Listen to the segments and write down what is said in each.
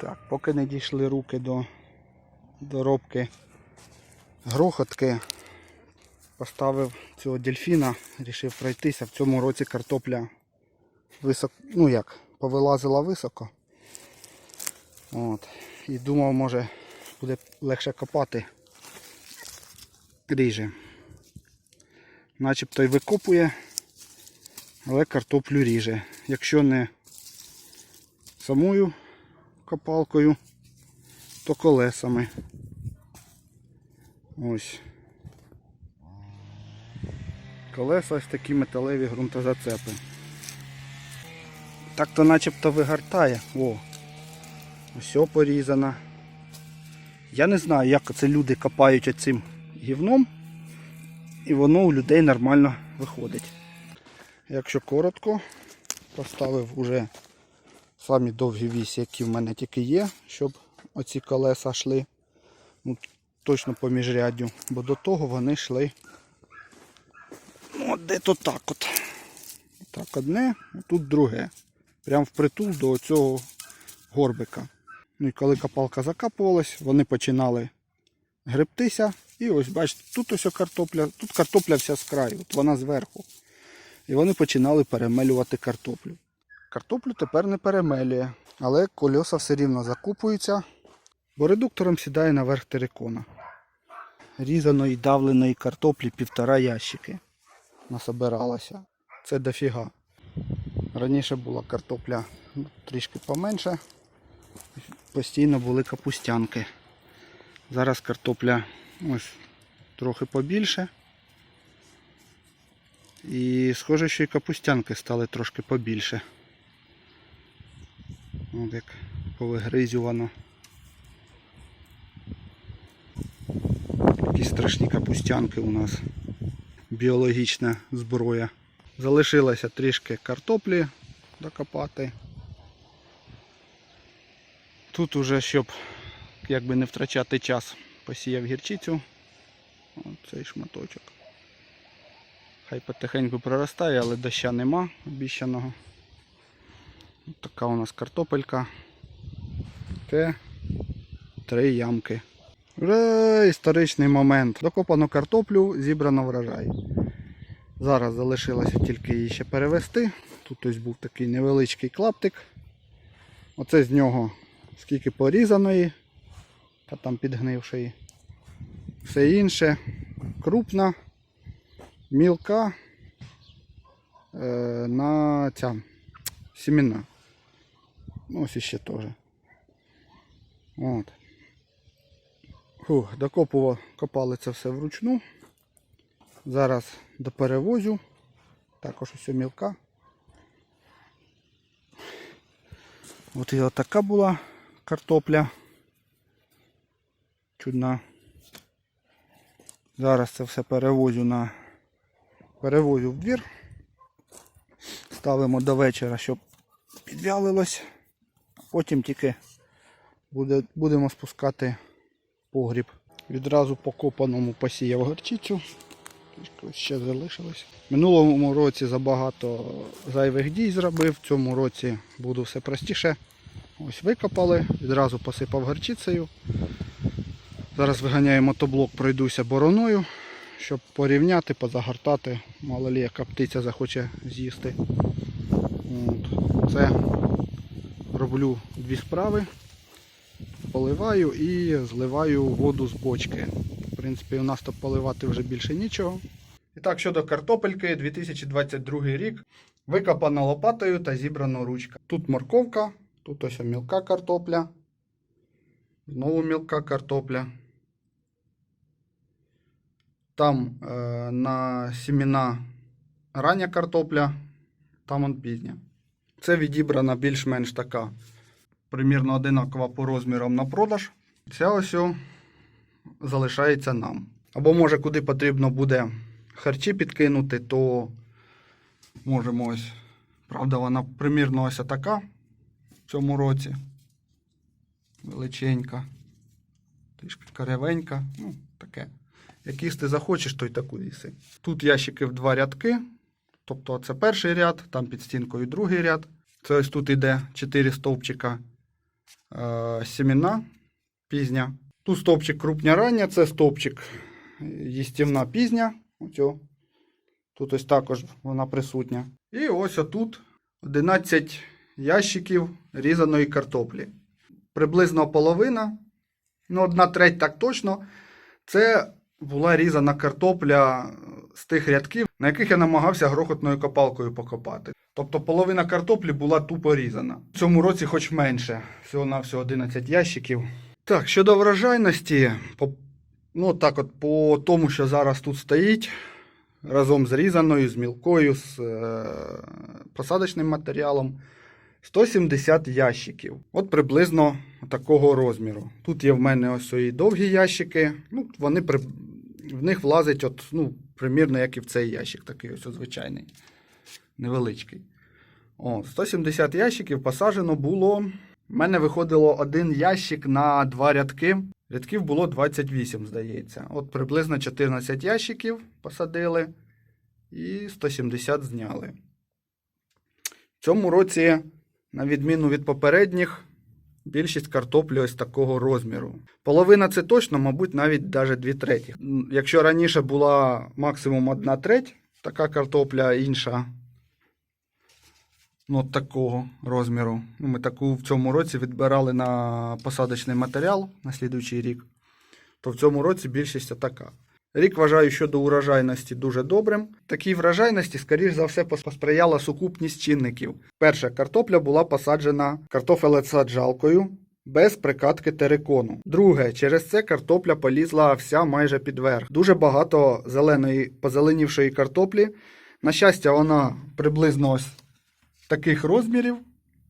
Так, поки не дійшли руки до доробки грохотки, поставив цього дельфіна, рішив пройтися. В цьому році картопля високо, ну як, повилазила високо. От. І думав, може буде легше копати ріже. Начебто й викопує, але картоплю ріже. Якщо не самою копалкою, то колесами. Ось. Колеса ось такі металеві ґрунтозацепи. Так то начебто вигортає. О, ось порізана. Я не знаю, як це люди копають оцим гівном, і воно у людей нормально виходить. Якщо коротко, поставив уже самі довгі вісі, які в мене тільки є, щоб оці колеса йшли ну, точно по міжряддю, бо до того вони йшли ну, де-то так от. Так, одне, тут друге. Прям впритул до цього горбика. Ну і коли копалка закапувалась, вони починали гребтися. І ось бачите, тут ось картопля, тут картопля вся з краю, от вона зверху. І вони починали перемелювати картоплю. Картоплю тепер не перемелює, але кольоса все рівно закупуються, бо редуктором сідає наверх терикона. Різаної давленої картоплі півтора ящики насобиралося. Це дофіга. Раніше була картопля трішки поменше, постійно були капустянки. Зараз картопля ось трохи побільше. І схоже, що і капустянки стали трошки побільше. От як повигризювано. Такі страшні капустянки у нас. Біологічна зброя. Залишилося трішки картоплі докопати. Тут уже, щоб якби не втрачати час, посіяв гірчицю. Оцей шматочок. Хай потихеньку проростає, але доща нема обіщаного. Така у нас картопелька. Те три ямки. Вже історичний момент. Докопано картоплю, зібрано врожай. Зараз залишилося тільки її ще перевести. Тут ось був такий невеличкий клаптик. Оце з нього скільки порізаної, та там підгнившої. Все інше крупна, мілка е, на ця сімена. Ну, ось іще теж. От. Фух, докопував, копали це все вручну. Зараз доперевозю. Також ось мілка. От і така була картопля. Чудна. Зараз це все перевозю на перевозю в двір. Ставимо до вечора, щоб підвялилось. Потім тільки буде, будемо спускати погріб. Відразу по копаному посіяв горчицю. Ще залишилось. Минулому році забагато зайвих дій зробив. В цьому році буду все простіше. Ось викопали, відразу посипав горчицею. Зараз виганяю мотоблок, пройдуся бороною, щоб порівняти, позагортати. Мало лі яка птиця захоче з'їсти. Це роблю дві справи. Поливаю і зливаю воду з бочки. В принципі, у нас то поливати вже більше нічого. І так, щодо картопельки, 2022 рік. Викопана лопатою та зібрана ручка. Тут морковка, тут ось мілка картопля. Знову мілка картопля. Там е, на сімена рання картопля, там он пізня. Це відібрана більш-менш така примірно одинакова по розмірам на продаж. Ця ось залишається нам. Або може куди потрібно буде харчі підкинути, то можемо ось. Правда, вона примірно ось така в цьому році. Величенька, трішки карявенька, ну, таке. Як їсти захочеш, то й таку їси. Тут ящики в два рядки. Тобто це перший ряд, там під стінкою другий ряд. Це ось тут іде 4 стовпчика е, сімена пізня. Тут стовпчик крупня рання, це стовпчик е, їстівна пізня. Оцю. Тут ось також вона присутня. І ось отут 11 ящиків різаної картоплі. Приблизно половина, ну, одна треть так точно. Це була різана картопля з тих рядків, на яких я намагався грохотною копалкою покопати. Тобто половина картоплі була тупо різана. В цьому році хоч менше, всього на всього 11 ящиків. Так, щодо врожайності, по, ну так от по тому, що зараз тут стоїть, разом з різаною, з мілкою, з е, посадочним матеріалом. 170 ящиків. От приблизно такого розміру. Тут є в мене ось і довгі ящики. Ну, вони. В них влазить, от, ну, примірно, як і в цей ящик, такий ось звичайний, невеличкий. О, 170 ящиків посаджено було. У мене виходило один ящик на два рядки. Рядків було 28, здається. От приблизно 14 ящиків посадили і 170 зняли. В цьому році, на відміну від попередніх, більшість картоплі ось такого розміру. Половина це точно, мабуть, навіть навіть дві треті. Якщо раніше була максимум одна треть, така картопля інша. Ну, такого розміру. Ну, ми таку в цьому році відбирали на посадочний матеріал на слідуючий рік. То в цьому році більшість така. Рік вважаю щодо урожайності дуже добрим. Такій врожайності, скоріш за все, посприяла сукупність чинників. Перше, картопля була посаджена картофелецаджалкою без прикатки терикону. Друге, через це картопля полізла вся майже під верх. Дуже багато зеленої позеленівшої картоплі. На щастя, вона приблизно ось таких розмірів.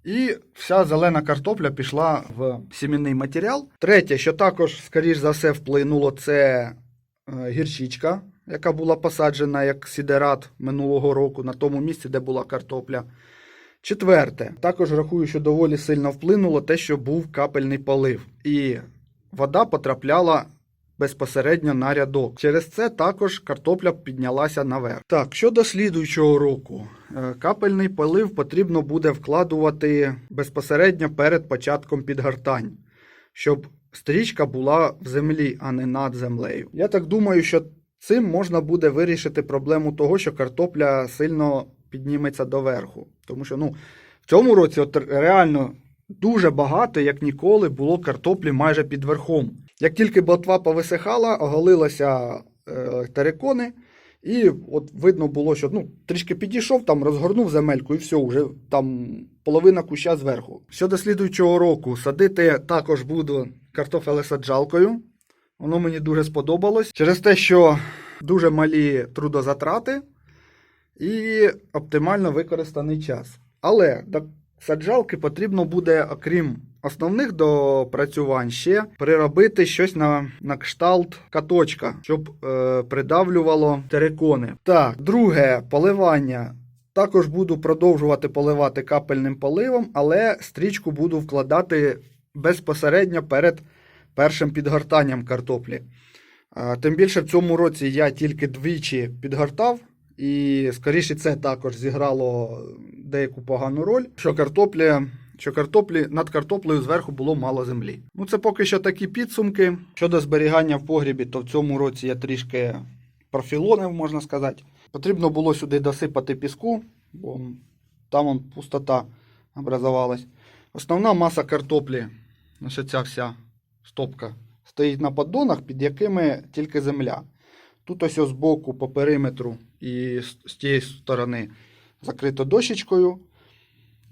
І вся зелена картопля пішла в сімінний матеріал. Третє, що також, скоріш за все, вплинуло, це гірчичка, яка була посаджена як сідерат минулого року на тому місці, де була картопля. Четверте, також рахую, що доволі сильно вплинуло те, що був капельний полив, і вода потрапляла безпосередньо на рядок. Через це також картопля піднялася наверх. Так, щодо слідуючого року, Е, капельний полив потрібно буде вкладувати безпосередньо перед початком підгортань, щоб стрічка була в землі, а не над землею. Я так думаю, що цим можна буде вирішити проблему того, що картопля сильно підніметься доверху. Тому що ну, в цьому році от реально дуже багато, як ніколи, було картоплі майже під верхом. Як тільки ботва повисихала, оголилися е, терикони, і от видно було, що ну, трішки підійшов, там розгорнув земельку і все, вже там половина куща зверху. Щодо слідуючого року, садити також буду картофелесаджалкою. Воно мені дуже сподобалось. Через те, що дуже малі трудозатрати і оптимально використаний час. Але до саджалки потрібно буде, окрім основних допрацювань, ще приробити щось на, на кшталт каточка, щоб е, придавлювало терикони. Так, друге поливання. Також буду продовжувати поливати капельним поливом, але стрічку буду вкладати безпосередньо перед першим підгортанням картоплі. Тим більше в цьому році я тільки двічі підгортав, і скоріше це також зіграло деяку погану роль, що картоплі, що картоплі над картоплею зверху було мало землі. Ну це поки що такі підсумки. Щодо зберігання в погрібі, то в цьому році я трішки профілонив, можна сказати. Потрібно було сюди досипати піску, бо там он пустота образувалась. Основна маса картоплі, ось ця вся стопка, стоїть на поддонах, під якими тільки земля. Тут ось ось збоку по периметру і з з тієї сторони закрито дощечкою.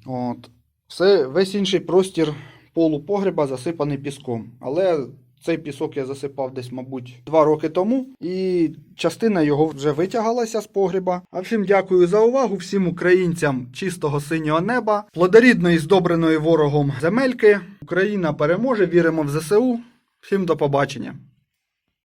От. Все, весь інший простір полу погреба засипаний піском. Але цей пісок я засипав десь, мабуть, два роки тому, і частина його вже витягалася з погреба. А всім дякую за увагу, всім українцям чистого синього неба, плодорідної, здобреної ворогом земельки. Україна переможе, віримо в ЗСУ. Всім до побачення.